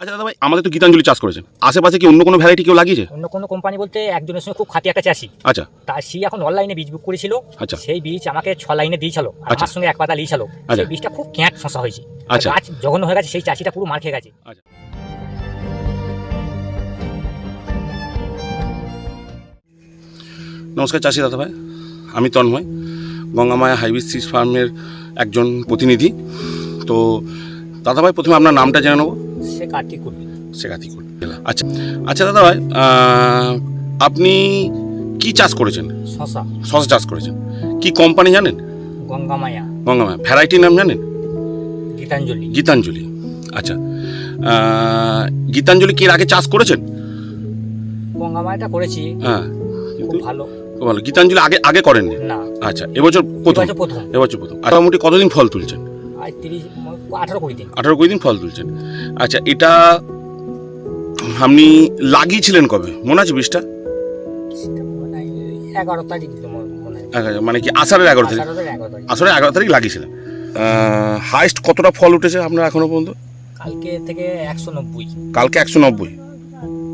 আচ্ছা দাদা ভাই আমাদের তো গীতাঞ্জলি চাষ করেছেন আশেপাশে কি অন্য কোনো ভ্যারাইটি কেউ লাগিয়েছে? অন্য কোনো কোম্পানি বলতে একজনের সঙ্গে খুব খাতি একটা চাষি। আচ্ছা। তার সে এখন অনলাইনে বীজ বুক করেছিল। আচ্ছা। সেই বীজ আমাকে ছ লাইনে দিয়েছিল। আর আচ্ছা। আমার সঙ্গে এক পাতা লিয়েছিল। আচ্ছা। সেই বীজটা খুব ক্যাঁট ফসা হয়েছে। আচ্ছা। গাছ জঘন্য হয়ে গেছে সেই চাষিটা পুরো মার খেয়ে গেছে। নমস্কার চাষি দাদা ভাই আমি তন্ময় গঙ্গামায়া হাইব্রিড সিড ফার্মের একজন প্রতিনিধি। তো দাদা ভাই প্রথমে আপনার নামটা জেনে নেব। আচ্ছা আচ্ছা দাদা ভাই আপনি কি চাষ করেছেন? শশা। শশা চাষ করেছেন। কি কোম্পানি জানেন? গঙ্গামায়া। গঙ্গামায়া। ভ্যারাইটির নাম জানেন? গীতাঞ্জলি। গীতাঞ্জলি। আচ্ছা গীতাঞ্জলি কি এর আগে চাষ করেছেন? গঙ্গামায়াটা করেছি। হ্যাঁ খুব ভালো। ভালো। গীতাঞ্জলি আগে আগে করেননি? না। আচ্ছা এবছর প্রথম? এবছর প্রথম। মোটামুটি কতদিন ফল তুলছেন? আজ তিরিশ আঠারো কুড়ি দিন। আঠারো কুড়ি দিন ফল তুলছেন। আচ্ছা এটা আপনি লাগিয়েছিলেন কবে? মনে আছে বীজটা? হয় এগারো তারিখ মনে মনে হয় আচ্ছা, মানে কি আষাঢ়ের এগারো তারিখ? আষাঢ়ের এগারো তারিখ। লাগিয়েছিলেন। হাইস্ট কতটা ফল উঠেছে আপনার এখনও পর্যন্ত? কালকে থেকে একশো নব্বই। কালকে একশো নব্বই।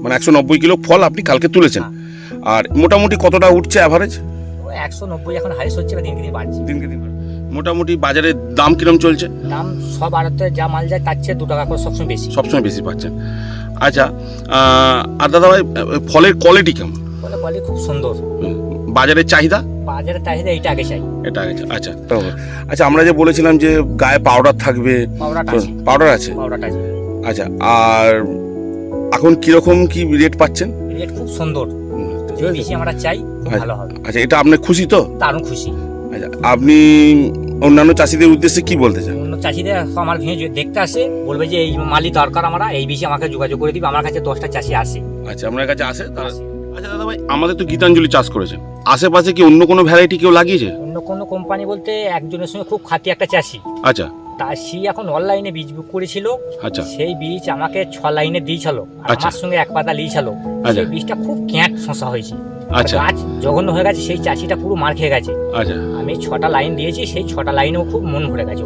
মানে একশো নব্বই কিলো ফল আপনি কালকে তুলেছেন। আর মোটামুটি কতটা উঠছে অ্যাভারেজ একশো নব্বই এখন হাইস হচ্ছে দিনকে দিন বাড়ছে। দিনকে দিন মোটামুটি বাজারে দাম কিরম চলছে? দাম সব আড়তে যা মাল যায় তার চেয়ে দু টাকা করে সবসময় বেশি। সবসময় বেশি পাচ্ছেন। আচ্ছা আর দাদা ভাই ফলের কোয়ালিটি কেমন? বলে বলে খুব সুন্দর। বাজারের চাহিদা? বাজারের চাহিদা এইটা আগে চাই। এটা আছে আচ্ছা। আচ্ছা আমরা যে বলেছিলাম যে গায়ে পাউডার থাকবে আছে। পাউডার আছে? পাউডারটা আচ্ছা আর এখন কীরকম কি রেট পাচ্ছেন? রেট খুব সুন্দর। যে বেশি আমরা চাই আচ্ছা। ভালো হবে। আচ্ছা এটা আপনি খুশি তো? দারুণ খুশি। আচ্ছা আপনি অন্যান্য চাষিদের উদ্দেশ্যে কি বলতে চান? অন্য চাষিদের আমার ভিড় দেখতে আসে বলবে যে এই মালি দরকার আমরা এই বিষয়ে আমাকে যোগাযোগ করে দিবে আমার কাছে দশটা চাষি আসে। আচ্ছা আপনার কাছে আসে? তারা আচ্ছা দাদা ভাই আমাদের তো গীতাঞ্জলি চাষ করেছেন। আশেপাশে কি অন্য কোনো ভ্যারাইটি কেউ লাগিয়েছে? অন্য কোনো কোম্পানি বলতে একজনের সঙ্গে খুব খাতি একটা চাষি। আচ্ছা। তা সে এখন অনলাইনে বীজ বুক করেছিল। আচ্ছা। সেই বীজ আমাকে ছ লাইনে দিয়েছিল। আর আচ্ছা। আমার সঙ্গে এক পাতা লিয়েছিল। আচ্ছা। সেই বীজটা খুব ক্যাঁট ফসা হয়েছে। আচ্ছা। গাছ জঘন্য হয়ে গেছে সেই চাষিটা পুরো মার খেয়ে গেছে। আচ্ছা। আমি ছটা লাইন দিয়েছি সেই ছটা লাইনেও খুব মন ভরে গেছে।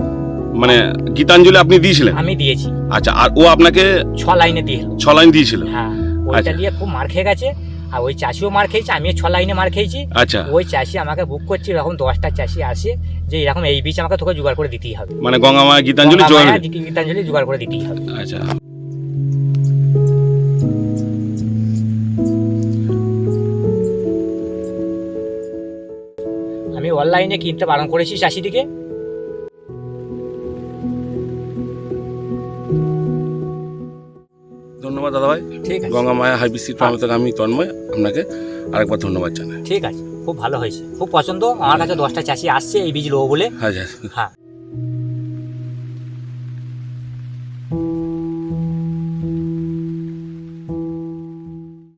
মানে গীতাঞ্জলি আপনি দিয়েছিলেন? আমি দিয়েছি। আচ্ছা আর ও আপনাকে ছ লাইনে দিয়ে ছ লাইন দিয়েছিল? হ্যাঁ ওইটা আচ্ছা। দিয়ে খুব মার খেয়ে গেছে। আর ওই চাষিও মার খেয়েছে আমিও ছ লাইনে মার খেয়েছি। আচ্ছা। ওই চাষি আমাকে বুক করছে এরকম দশটা চাষি আসে যে এরকম এই বীজ আমাকে তোকে জোগাড় করে দিতেই হবে। মানে গঙ্গামায়া গীতাঞ্জলি গীতাঞ্জলি জোগাড় করে দিতেই হবে। আচ্ছা। আমি অনলাইনে কিনতে বারণ করেছি চাষিদিকে। ধন্যবাদ দাদা ভাই ঠিক আছে। গঙ্গামায়া মায়া সিড ফার্ম থেকে আমি তন্ময় আপনাকে আরেকবার ধন্যবাদ জানাই। ঠিক আছে খুব ভালো হয়েছে। খুব পছন্দ আমার কাছে দশটা চাষি আসছে এই বীজ লোবো বলে। হ্যাঁ হ্যাঁ। হ্যাঁ।